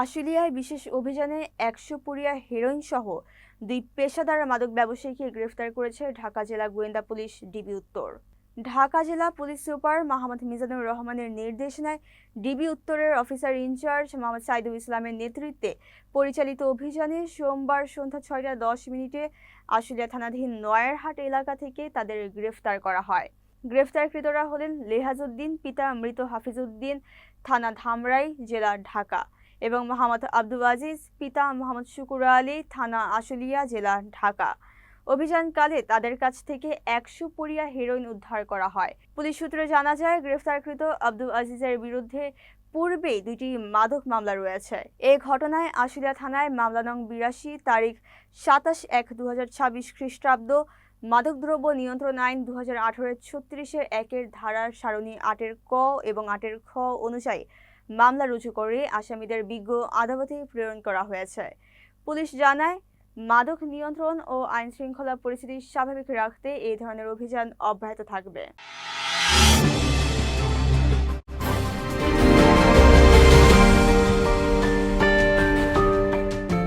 আশুলিয়ায় বিশেষ অভিযানে একশো পুরিয়া হেরোইন সহ দুই পেশাদার মাদক ব্যবসায়ীকে গ্রেফতার করেছে ঢাকা জেলা গোয়েন্দা পুলিশ ডিবি উত্তর। ঢাকা জেলা পুলিশ সুপার মোহাম্মদ মিজানুর রহমানের নির্দেশনায় ডিবি উত্তরের অফিসার ইনচার্জ মোহাম্মদ সাইদুল ইসলামের নেতৃত্বে পরিচালিত অভিযানে সোমবার সন্ধ্যা ছয়টা দশ মিনিটে আশুলিয়া থানাধীন নয়ারহাট এলাকা থেকে তাদের গ্রেফতার করা হয়। গ্রেফতারকৃতরা হলেন লেহাজউদ্দিন পিতা মৃত হাফিজউদ্দিন থানা ধামরাই, জেলা ঢাকা। এবং মোহাম্মদ আব্দুল আজিজ, পিতা মোহাম্মদ শুকুর আলী, থানা আশুলিয়া, জেলা ঢাকা। অভিযানকালে তাদের কাছ থেকে একশো পুরিয়া হেরোইন উদ্ধার করা হয়। পুলিশ সূত্রে জানা যায়, গ্রেফতারকৃত আব্দুল আজিজের বিরুদ্ধে পূর্বেই দুটি মাদক মামলা রয়েছে। এ ঘটনায় আশুলিয়া থানায় মামলা নং বিরাশি, তারিখ সাতাশ এক দু খ্রিস্টাব্দ, মাদকদ্রব্য নিয়ন্ত্রণ আইন দু হাজার আঠারোর ছত্রিশের একের ধারার সারণী আটের ক এবং আটের খ অনুযায়ী মামলা রুজু করে আসামিদের বিজ্ঞ আদালতে প্রেরণ করা হয়েছে। পুলিশ জানায়, মাদক নিয়ন্ত্রণ ও আইন শৃঙ্খলা পরিস্থিতি স্বাভাবিক রাখতে এই ধরনের অভিযান অব্যাহত থাকবে।